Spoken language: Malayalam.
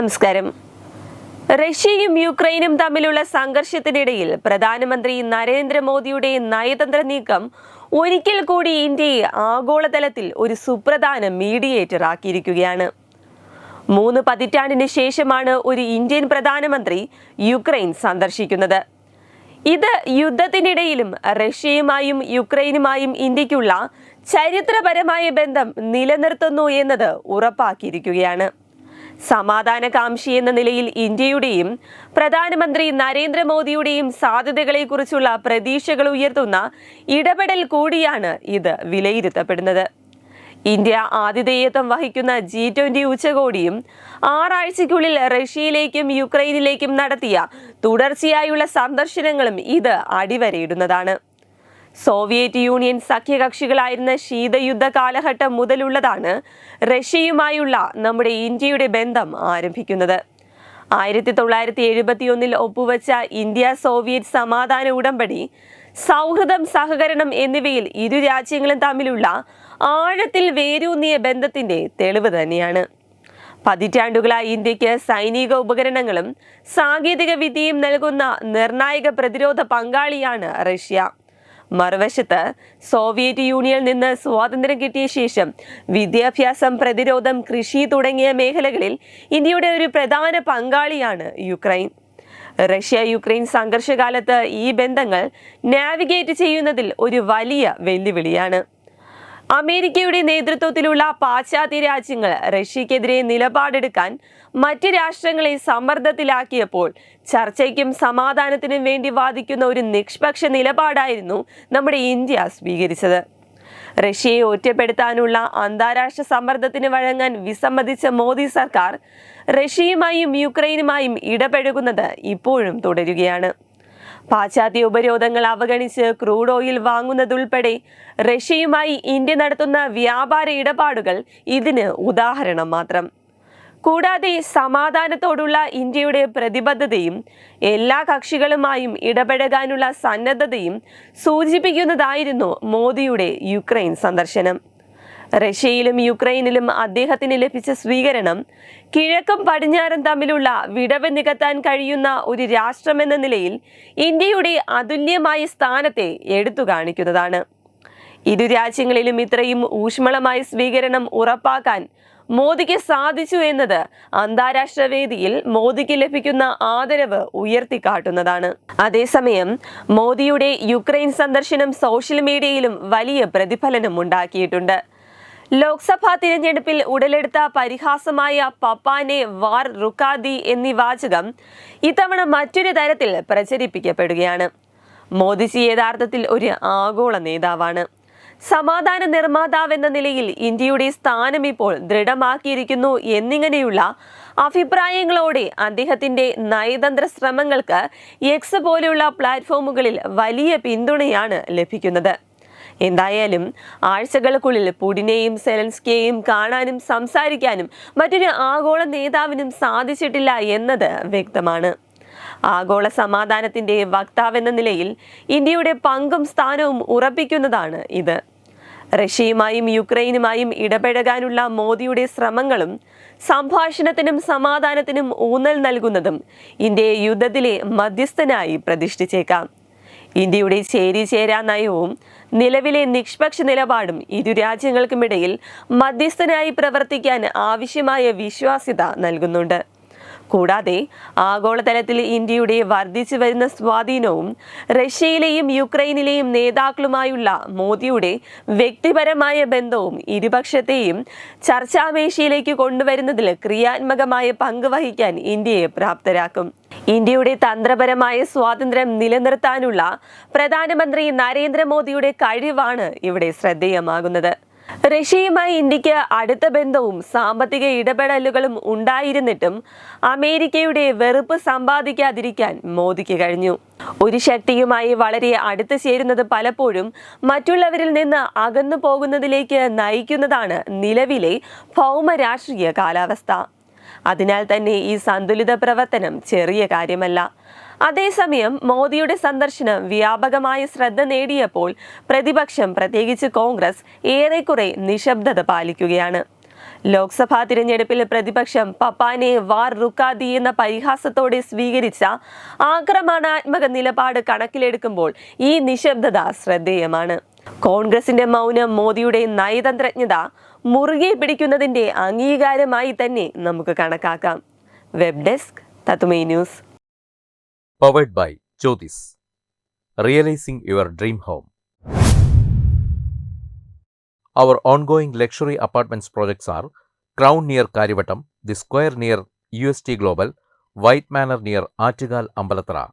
നമസ്കാരം. റഷ്യയും യുക്രൈനും തമ്മിലുള്ള സംഘർഷത്തിനിടയിൽ പ്രധാനമന്ത്രി നരേന്ദ്രമോദിയുടെ നയതന്ത്ര നീക്കം ഒരിക്കൽ കൂടി ഇന്ത്യയെ ആഗോളതലത്തിൽ ഒരു സുപ്രധാന മീഡിയേറ്റർ ആക്കിയിരിക്കുകയാണ്. മൂന്ന് പതിറ്റാണ്ടിന് ശേഷമാണ് ഒരു ഇന്ത്യൻ പ്രധാനമന്ത്രി യുക്രൈൻ സന്ദർശിക്കുന്നത്. ഇത് യുദ്ധത്തിനിടയിലും റഷ്യയുമായും യുക്രൈനുമായും ഇന്ത്യക്കുള്ള ചരിത്രപരമായ ബന്ധം നിലനിർത്തുന്നു എന്നത് ഉറപ്പാക്കിയിരിക്കുകയാണ്. സമാധാനകാംക്ഷി എന്ന നിലയിൽ ഇന്ത്യയുടെയും പ്രധാനമന്ത്രി നരേന്ദ്രമോദിയുടെയും സാധ്യതകളെക്കുറിച്ചുള്ള പ്രതീക്ഷകൾ ഉയർത്തുന്ന ഇടപെടൽ കൂടിയാണ് ഇത് വിലയിരുത്തപ്പെടുന്നത്. ഇന്ത്യ ആതിഥേയത്വം വഹിക്കുന്ന ജി ട്വന്റി ഉച്ചകോടിയും ആറാഴ്ചയ്ക്കുള്ളിൽ റഷ്യയിലേക്കും യുക്രൈനിലേക്കും നടത്തിയ തുടർച്ചയായുള്ള സന്ദർശനങ്ങളും ഇത് അടിവരയിടുന്നതാണ്. സോവിയറ്റ് യൂണിയൻ സഖ്യകക്ഷികളായിരുന്ന ശീതയുദ്ധ കാലഘട്ടം മുതലുള്ളതാണ് റഷ്യയുമായുള്ള നമ്മുടെ ഇന്ത്യയുടെ ബന്ധം ആരംഭിക്കുന്നത്. ആയിരത്തി തൊള്ളായിരത്തി എഴുപത്തിയൊന്നിൽ ഒപ്പുവെച്ച ഇന്ത്യ സോവിയറ്റ് സമാധാന ഉടമ്പടി സൗഹൃദം സഹകരണം എന്നിവയിൽ ഇരു രാജ്യങ്ങളും തമ്മിലുള്ള ആഴത്തിൽ വേരൂന്നിയ ബന്ധത്തിന്റെ തെളിവ് തന്നെയാണ്. പതിറ്റാണ്ടുകളായി ഇന്ത്യയ്ക്ക് സൈനിക ഉപകരണങ്ങളും സാങ്കേതിക വിദ്യയും നൽകുന്ന നിർണായക പ്രതിരോധ പങ്കാളിയാണ് റഷ്യ. മറുവശത്ത് സോവിയറ്റ് യൂണിയനിൽ നിന്ന് സ്വാതന്ത്ര്യം കിട്ടിയ ശേഷം വിദ്യാഭ്യാസം പ്രതിരോധം കൃഷി തുടങ്ങിയ മേഖലകളിൽ ഇന്ത്യയുടെ ഒരു പ്രധാന പങ്കാളിയാണ് യുക്രൈൻ. റഷ്യ യുക്രൈൻ സംഘർഷകാലത്ത് ഈ ബന്ധങ്ങൾ നാവിഗേറ്റ് ചെയ്യുന്നതിൽ ഒരു വലിയ വെല്ലുവിളിയാണ്. അമേരിക്കയുടെ നേതൃത്വത്തിലുള്ള പാശ്ചാത്യ രാജ്യങ്ങൾ റഷ്യക്കെതിരെ നിലപാടെടുക്കാൻ മറ്റ് രാഷ്ട്രങ്ങളെ സമ്മർദ്ദത്തിലാക്കിയപ്പോൾ ചർച്ചയ്ക്കും സമാധാനത്തിനും വേണ്ടി വാദിക്കുന്ന ഒരു നിഷ്പക്ഷ നിലപാടായിരുന്നു നമ്മുടെ ഇന്ത്യ സ്വീകരിച്ചത്. റഷ്യയെ ഒറ്റപ്പെടുത്താനുള്ള അന്താരാഷ്ട്ര സമ്മർദ്ദത്തിന് വഴങ്ങാൻ വിസമ്മതിച്ച മോദി സർക്കാർ റഷ്യയുമായും യുക്രൈനുമായും ഇടപഴകുന്നത് ഇപ്പോഴും തുടരുകയാണ്. പാശ്ചാത്യ ഉപരോധങ്ങൾ അവഗണിച്ച് ക്രൂഡ് ഓയിൽ വാങ്ങുന്നതുൾപ്പെടെ റഷ്യയുമായി ഇന്ത്യ നടത്തുന്ന വ്യാപാര ഇടപാടുകൾ ഇതിന് ഉദാഹരണം മാത്രം. കൂടാതെ സമാധാനത്തോടുള്ള ഇന്ത്യയുടെ പ്രതിബദ്ധതയും എല്ലാ കക്ഷികളുമായും ഇടപഴകാനുള്ള സന്നദ്ധതയും സൂചിപ്പിക്കുന്നതായിരുന്നു മോദിയുടെ യുക്രൈൻ സന്ദർശനം. റഷ്യയിലും യുക്രൈനിലും അദ്ദേഹത്തിന് ലഭിച്ച സ്വീകരണം കിഴക്കും പടിഞ്ഞാറും തമ്മിലുള്ള വിടവ് നികത്താൻ കഴിയുന്ന ഒരു രാഷ്ട്രമെന്ന നിലയിൽ ഇന്ത്യയുടെ അതുല്യമായ സ്ഥാനത്തെ എടുത്തു കാണിക്കുന്നതാണ്. ഇരു രാജ്യങ്ങളിലും ഇത്രയും ഊഷ്മളമായ സ്വീകരണം ഉറപ്പാക്കാൻ മോദിക്ക് സാധിച്ചു എന്നത് അന്താരാഷ്ട്ര വേദിയിൽ മോദിക്ക് ലഭിക്കുന്ന ആദരവ് ഉയർത്തിക്കാട്ടുന്നതാണ്. അതേസമയം മോദിയുടെ യുക്രൈൻ സന്ദർശനം സോഷ്യൽ മീഡിയയിലും വലിയ പ്രതിഫലനം ഉണ്ടാക്കിയിട്ടുണ്ട്. ലോക്സഭാ തിരഞ്ഞെടുപ്പിൽ ഉടലെടുത്ത പരിഹാസമായ പപ്പാനെ വാർ റുക്കാദി എന്നീ വാചകം ഇത്തവണ മറ്റൊരു തരത്തിൽ പ്രചരിപ്പിക്കപ്പെടുകയാണ്. മോദിജി യഥാർത്ഥത്തിൽ ഒരു ആഗോള നേതാവാണ്. സമാധാന നിർമ്മാതാവെന്ന നിലയിൽ ഇന്ത്യയുടെ സ്ഥാനം ഇപ്പോൾ ദൃഢമാക്കിയിരിക്കുന്നു എന്നിങ്ങനെയുള്ള അഭിപ്രായങ്ങളോടെ അദ്ദേഹത്തിന്റെ നയതന്ത്ര ശ്രമങ്ങൾക്ക് എക്സ് പോലെയുള്ള പ്ലാറ്റ്ഫോമുകളിൽ വലിയ പിന്തുണയാണ് ലഭിക്കുന്നത്. എന്തായാലും ആഴ്ചകൾക്കുള്ളിൽ പുടിനെയും സെലൻസ്കിയെയും കാണാനും സംസാരിക്കാനും മറ്റൊരു ആഗോള നേതാവിനും സാധിച്ചിട്ടില്ല എന്നത് വ്യക്തമാണ്. ആഗോള സമാധാനത്തിന്റെ വക്താവെന്ന നിലയിൽ ഇന്ത്യയുടെ പങ്കും സ്ഥാനവും ഉറപ്പിക്കുന്നതാണ് ഇത്. റഷ്യയുമായും യുക്രൈനുമായും ഇടപഴകാനുള്ള മോദിയുടെ ശ്രമങ്ങളും സംഭാഷണത്തിനും സമാധാനത്തിനും ഊന്നൽ നൽകുന്നതും ഇന്ത്യയെ യുദ്ധത്തിലെ മധ്യസ്ഥനായി പ്രതിഷ്ഠിച്ചേക്കാം. ഇന്ത്യയുടെ ചേരി ചേരാ നയവും നിലവിലെ നിഷ്പക്ഷ നിലപാടും ഇരു രാജ്യങ്ങൾക്കുമിടയിൽ മധ്യസ്ഥനായി പ്രവർത്തിക്കാൻ ആവശ്യമായ വിശ്വാസ്യത നൽകുന്നുണ്ട്. കൂടാതെ ആഗോളതലത്തിൽ ഇന്ത്യയുടെ വർദ്ധിച്ചു വരുന്ന സ്വാധീനവും റഷ്യയിലെയും യുക്രൈനിലെയും നേതാക്കളുമായുള്ള മോദിയുടെ വ്യക്തിപരമായ ബന്ധവും ഇരുപക്ഷത്തെയും ചർച്ചാമേശയിലേക്ക് കൊണ്ടുവരുന്നതിൽ ക്രിയാത്മകമായ പങ്ക് വഹിക്കാൻ ഇന്ത്യയെ പ്രാപ്തരാക്കും. ഇന്ത്യയുടെ തന്ത്രപരമായ സ്വാതന്ത്ര്യം നിലനിർത്താനുള്ള പ്രധാനമന്ത്രി നരേന്ദ്രമോദിയുടെ കഴിവാണ് ഇവിടെ ശ്രദ്ധേയമാകുന്നത്. റഷ്യയുമായി ഇന്ത്യയ്ക്ക് അടുത്ത ബന്ധവും സാമ്പത്തിക ഇടപെടലുകളും ഉണ്ടായിരുന്നിട്ടും അമേരിക്കയുടെ വെറുപ്പ് സമ്പാദിക്കാതിരിക്കാൻ മോദിക്ക് കഴിഞ്ഞു. ഒരു ശക്തിയുമായി വളരെ അടുത്ത് ചേരുന്നത് പലപ്പോഴും മറ്റുള്ളവരിൽ നിന്ന് അകന്നു പോകുന്നതിലേക്ക് നയിക്കുന്നതാണ് നിലവിലെ ഭൗമ രാഷ്ട്രീയ കാലാവസ്ഥ. അതിനാൽ തന്നെ ഈ സന്തുലിത പ്രവർത്തനം ചെറിയ കാര്യമല്ല. അതേസമയം മോദിയുടെ സന്ദർശനം വ്യാപകമായ ശ്രദ്ധ നേടിയപ്പോൾ പ്രതിപക്ഷം പ്രത്യേകിച്ച് കോൺഗ്രസ് ഏറെക്കുറെ നിശബ്ദത പാലിക്കുകയാണ്. ലോക്സഭാ തിരഞ്ഞെടുപ്പിൽ പ്രതിപക്ഷം പപ്പാനെ വാർ റുക്കാദി എന്ന പരിഹാസത്തോടെ സ്വീകരിച്ച ആക്രമണാത്മക നിലപാട് കണക്കിലെടുക്കുമ്പോൾ ഈ നിശബ്ദത ശ്രദ്ധേയമാണ്. കോൺഗ്രസിന്റെ മൗനം മോദിയുടെ നയതന്ത്രജ്ഞത മുറുകെ പിടിക്കുന്നതിന്റെ അംഗീകാരമായി തന്നെ നമുക്ക് കണക്കാക്കാം വെബ് ഡെസ്ക് തത്തുമൈ news powered by Jyotis. Realizing your dream home. Our ongoing luxury apartments projects are Crown near Karivattam, The Square near UST Global, White Manor near Artigal Ambalatra,